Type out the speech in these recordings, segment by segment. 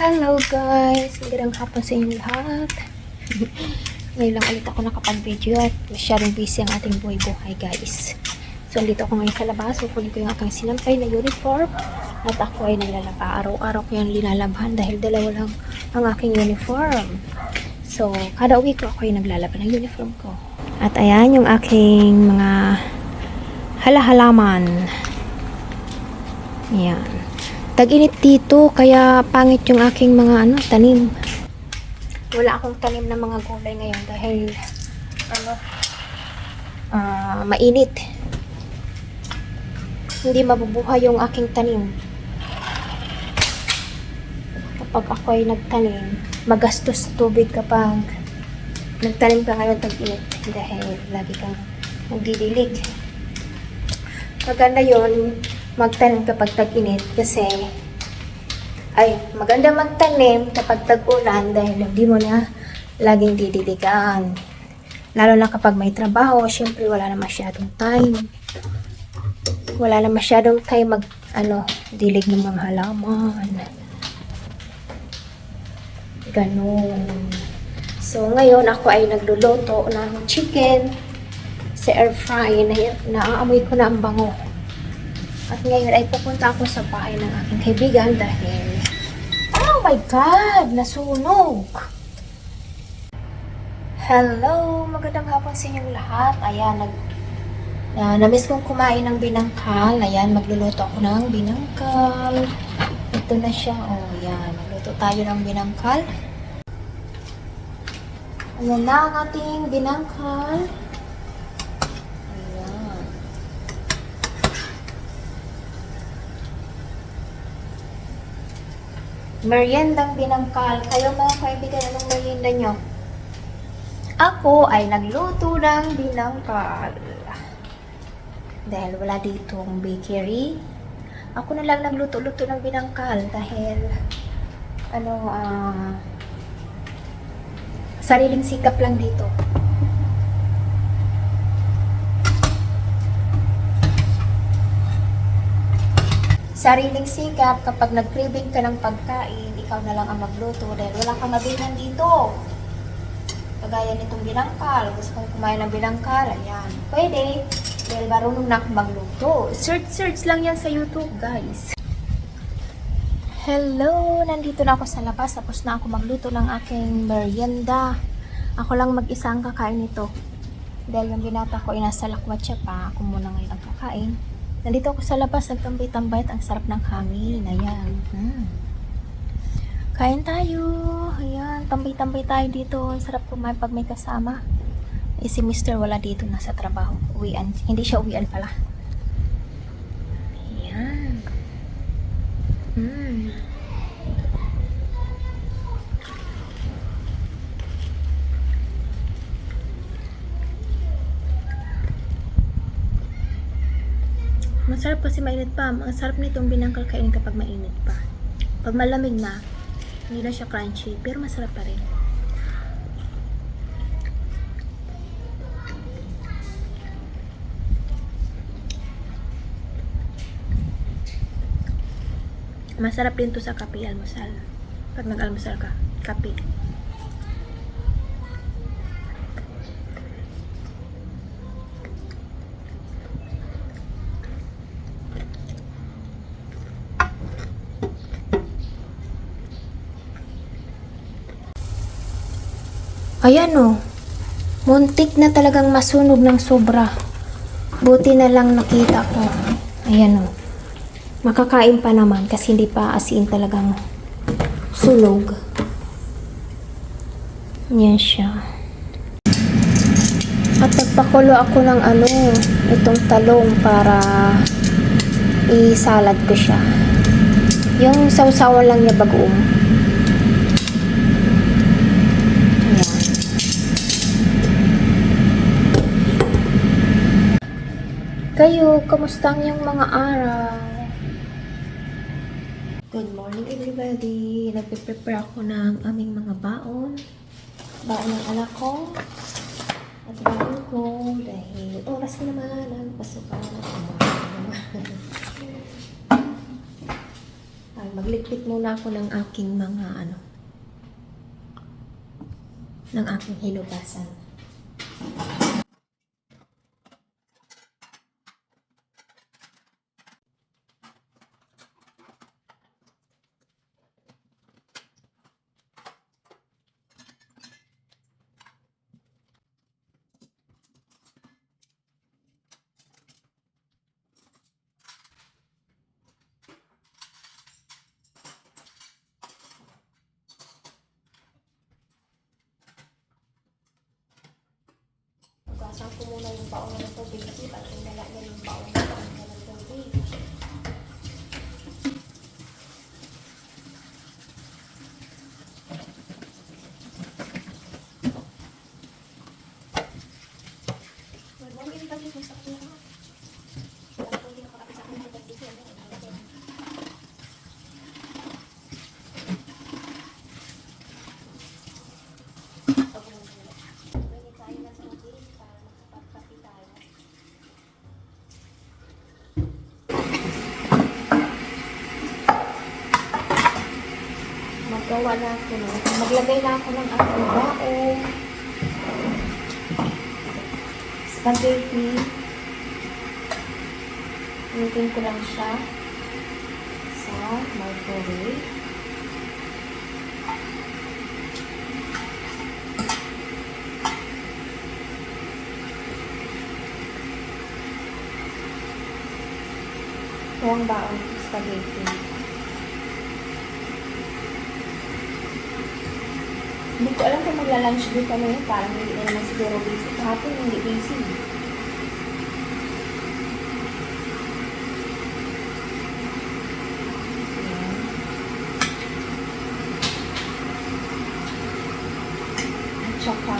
Hello guys! Magandang hapon sa inyo lahat. Ngayon lang ulit ako nakapag-video at masyadong busy ang ating buhay-buhay guys. So, andito ako ngayon sa labas. Kukunin ko yung aking sinampay na uniform. At ako ay naglalaba. Araw-araw ko yan linalabahan dahil dalawa lang ang aking uniform. So, kada uwi ko ako ay naglalaba ng uniform ko. At ayan yung aking mga halahalaman. Yan. Tag-init dito, kaya pangit yung aking mga ano, tanim. Wala akong tanim na mga gulay ngayon dahil ano, ah, mainit. Hindi mabubuhay yung aking tanim. Kapag ako ay nagtanim, magastos sa tubig kapag nagtanim ka ngayon tag-init dahil lagi kang nagdidilig. Maganda yon magtanim kapag tag-init kasi ay maganda magtanim kapag tag-ulan dahil hindi mo na laging didiligan. Lalo na kapag may trabaho, syempre wala na masyadong time. Wala na masyadong time mag ano, dilig ng mga halaman. Ganun. So, ngayon ako ay nagluluto ng chicken sa air fry na naaamoy ko na ang bango. At ngayon ay pupunta ako sa bahay ng aking kaibigan dahil Oh my God! Nasunog! Hello! Magandang hapon sa inyong lahat. Ayan, nag, na, namiss kong kumain ng binangkal. Ayan, magluluto ako ng binangkal. Ito na siya. Oh, ayan. Magluto tayo ng binangkal. Ayan na ang ating binangkal. Ayan. Meriendang binangkal. Kayo mga kaibigan, anong merienda nyo? Ako ay nagluto ng binangkal. Dahil wala ditong bakery. Ako na lang nagluto-luto ng binangkal dahil ano, ah sariling sikap lang dito. Sariling sikap, kapag nag-craving ka ng pagkain, ikaw na lang ang magluto dahil wala kang mabilhan dito. Kagaya nitong binangkal, gusto kong kumain ng binangkal, ayan. Pwede, dahil marunong na akong magluto. Search-search lang yan sa YouTube, guys. Hello! Nandito na ako sa labas. Tapos na ako magluto ng aking merienda. Ako lang mag-isa ang kakain nito. Dahil yung binata ko ay nasa lakwatsa pa. Ako muna ngayon ang kakain. Nandito ako sa labas. Nagtambay-tambay at ang sarap ng hangin. Ayan. Hmm. Kain tayo. Ayan. Tambay-tambay tayo dito. Ang sarap kumain pag may kasama. Eh, si Mr. wala dito. Nasa trabaho. Uwian. Hindi siya uwian pala. Masarap kasi mainit pa. Ang sarap nitong binangkal kainin kapag mainit pa. Pag malamig na, hindi na siya crunchy, pero masarap pa rin. Masarap din to sa kape almusal. Pag nag-almusal ka, kape. Ayan o. Muntik na talagang masunog ng sobra. Buti na lang nakita ko. Ayan o. Makakain pa naman kasi hindi pa asin talagang sunog. Yan siya. At nagpakulo ako ng ano, itong talong para i-salad ko siya. Yung sausawan lang niya bagoong. Ayan. Kayo, kamusta ang iyong mga araw? Good morning everybody! Nagpe-prepare ako ng aming mga baon. Baon ng anak ko. At baon ko dahil oras na naman ang pasukan. Naman. maglikpit muna ako ng aking mga ano, ng aking hinugasan. Ko muna yung baon ng tubig kasi pag tinala niya yung baon ng baon niya ng tubig. Well, mo sa kuya. Alam Magawa na ako no. Maglagay na ako ng aking baong. Spaghetti. Lutin ko lang siya sa microwave. Huwag baong spaghetti. Hindi ko alam kung magla-lunch din kami. Parang hindi na naman siguro busy. Kahapon hindi busy. At saka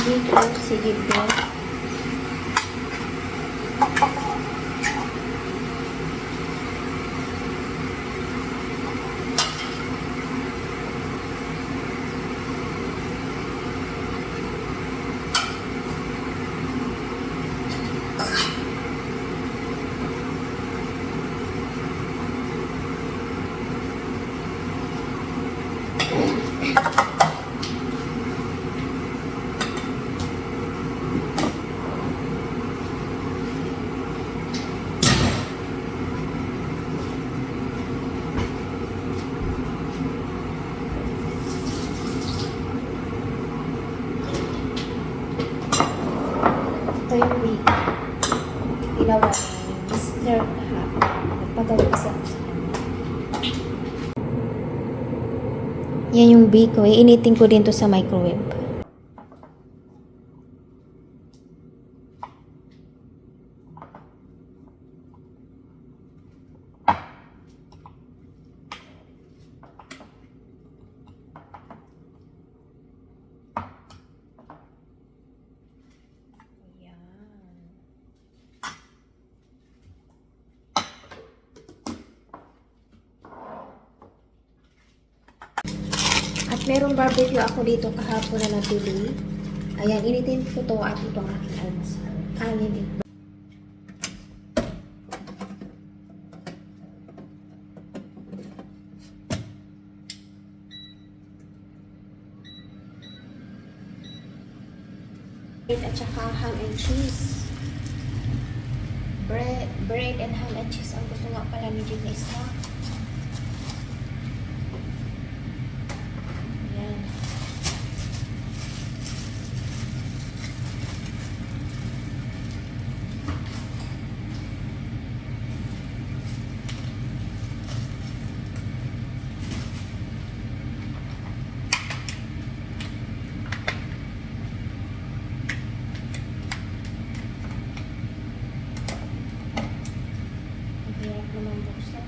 dito si Gilbert. Ito yung week. Ginawa ni Mr. Ha. Nagpagawa sa Yan yung bake ko. Iinitin ko din to sa microwave. Ayan. At merong barbecue ako dito kahapon na nabili. Ayan, initin ko to at ito ang aking almusal. Kanin din. At saka ham and cheese. Bread, bread and ham and cheese ang gusto nga pala ni Jig na snack. Ayan. Ang hirap naman buksan.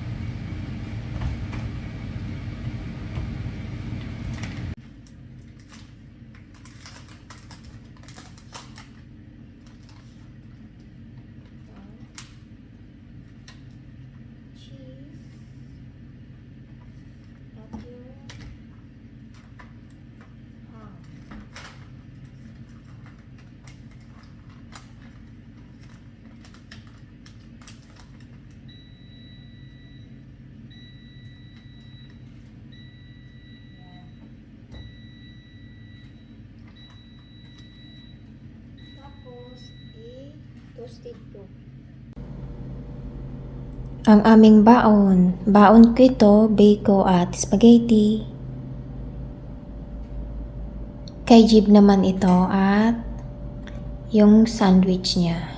Toasted ko. Ang aming baon. Baon ko ito, bako at spaghetti. Kay Jib naman ito at yung sandwich niya.